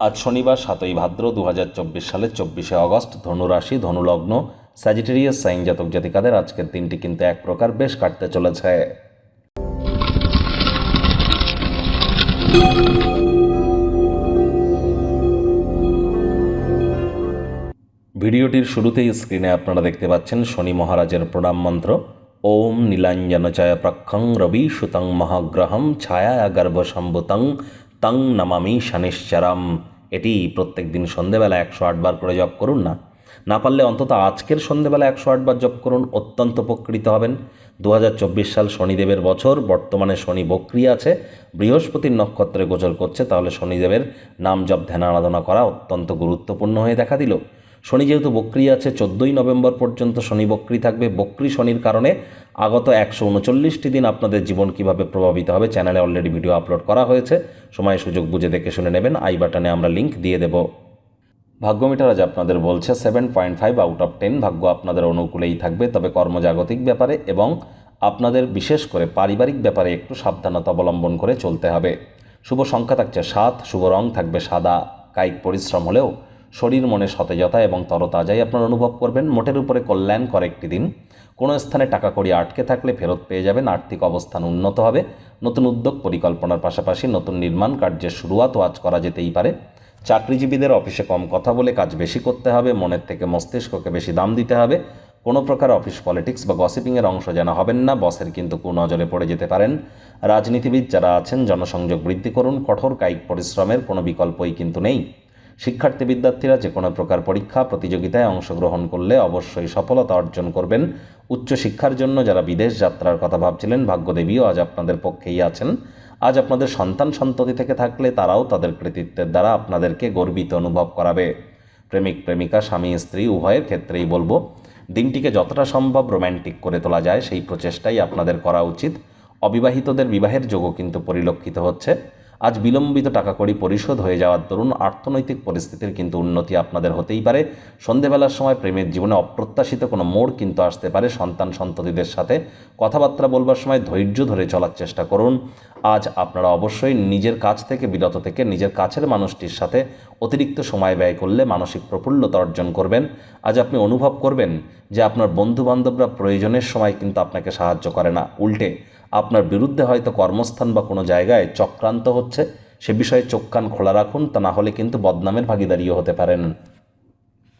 আজ শনিবার, সাতই ভাদ্র দু সালের চব্বিশে অগস্ট ধনুরাশি, ধনুলগ্ন স্যাজিটেরিয়াস সাইন জাতক জাতিকাদের আজকের দিনটি কিন্তু এক প্রকার বেশ কাটতে চলেছে। ভিডিওটির শুরুতেই স্ক্রিনে আপনারা দেখতে পাচ্ছেন শনি মহারাজের প্রণাম মন্ত্র। ওম নীলাঞ্জন নীলাঞ্জনচয় প্রক্ষং রবি সুতং মহাগ্রহম ছায়া গর্ভ গর্ভসম্ভুতং তং নমামি শনিশ্চরম। এটি প্রত্যেক দিন সন্ধেবেলা একশো আটবার করে জপ করুন না। না পারলে অন্তত আজকের সন্ধেবেলা একশো আটবার জপ করুন, অত্যন্ত উপকৃত হবেন। দু হাজার চব্বিশ সাল শনিদেবের বছর, বর্তমানে শনি বক্রি আছে, বৃহস্পতির নক্ষত্রে গোচর করছে, তাহলে শনিদেবের নাম জপ, ধ্যান, আরাধনা করা অত্যন্ত গুরুত্বপূর্ণ হয়ে দেখা দিল। শনি যেহেতু বক্রি আছে, চোদ্দোই নভেম্বর পর্যন্ত শনি বক্রি থাকবে। বক্রি শনির কারণে আগত একশো উনচল্লিশটি দিন আপনাদের জীবন কীভাবে প্রভাবিত হবে, চ্যানেলে অলরেডি ভিডিও আপলোড করা হয়েছে। সময় সুযোগ বুঝে দেখে শুনে নেবেন। আই বাটনে আমরা লিংক দিয়ে দেব। ভাগ্যমিটার আজ আপনাদের বলছে seven point five out of ten ভাগ্য আপনাদের অনুকূলেই থাকবে। তবে কর্মজাগতিক ব্যাপারে এবং আপনাদের বিশেষ করে পারিবারিক ব্যাপারে একটু সাবধানতা অবলম্বন করে চলতে হবে। শুভ সংখ্যা থাকছে সাত, শুভ রং থাকবে সাদা। কায়িক পরিশ্রম হলেও শরীর মনে সতেজতা এবং তরতাজাই আপনারা অনুভব করবেন। মোটের উপরে কল্যাণ কল্যাণকর একটি দিন। কোনো স্থানে টাকা কড়ি আটকে থাকলে ফেরত পেয়ে যাবেন, আর্থিক অবস্থান উন্নত হবে। নতুন উদ্যোগ পরিকল্পনার পাশাপাশি নতুন নির্মাণ কার্যের শুরুয়াতও আজ করা যেতেই পারে। চাকরিজীবীদের অফিসে কম কথা বলে কাজ বেশি করতে হবে, মনের থেকে মস্তিষ্ককে বেশি দাম দিতে হবে। কোনো প্রকার অফিস পলিটিক্স বা গসিপিংয়ের অংশ যেন হবেন না, বসের কিন্তু কুনজরে পড়ে যেতে পারেন। রাজনীতিবিদ যারা আছেন, জনসংযোগ বৃদ্ধি করুন, কঠোর কায়িক পরিশ্রমের কোনো বিকল্পই কিন্তু নেই। শিক্ষার্থী বিদ্যার্থীরা যে কোনো প্রকার পরীক্ষা, প্রতিযোগিতায় অংশগ্রহণ করলে অবশ্যই সফলতা অর্জন করবেন। উচ্চশিক্ষার জন্য যারা বিদেশ যাত্রার কথা ভাবছিলেন, ভাগ্যদেবীও আজ আপনাদের পক্ষেই আছেন। আজ আপনাদের সন্তান সন্ততি থেকে থাকলে তারাও তাদের কৃতিত্বের দ্বারা আপনাদেরকে গর্বিত অনুভব করাবে। প্রেমিক, প্রেমিকা, স্বামী, স্ত্রী, উভয়ের ক্ষেত্রেই বলব, দিনটিকে যতটা সম্ভব রোম্যান্টিক করে তোলা যায়, সেই প্রচেষ্টাই আপনাদের করা উচিত। অবিবাহিতদের বিবাহের যোগও কিন্তু পরিলক্ষিত হচ্ছে। আজ বিলম্বিত টাকা কড়ি পরিশোধ হয়ে যাওয়ার দরুন অর্থনৈতিক পরিস্থিতির কিন্তু উন্নতি আপনাদের হতেই পারে। সন্ধেবেলার সময় প্রেমের জীবনে অপ্রত্যাশিত কোনো মোড় কিন্তু আসতে পারে সন্তান সন্ততিদের সাথে। কথাবার্তা বলবার সময় ধৈর্য ধরে চলার চেষ্টা করুন। আজ আপনারা অবশ্যই নিজের কাছ থেকে, বিরত থেকে নিজের কাছের মানুষটির সাথে অতিরিক্ত সময় ব্যয় করলে মানসিক প্রফুল্লতা অর্জন করবেন। আজ আপনি অনুভব করবেন যে আপনার বন্ধুবান্ধবরা প্রয়োজনের সময় কিন্তু আপনাকে সাহায্য করে না। উল্টে, আপনার বিরুদ্ধে হয়তো কর্মস্থান বা কোনো জায়গায় চক্রান্ত হচ্ছে, সে বিষয়ে চোখ কান খোলা রাখুন, তা না হলে কিন্তু বদনামের ভাগিদারিও হতে পারেন।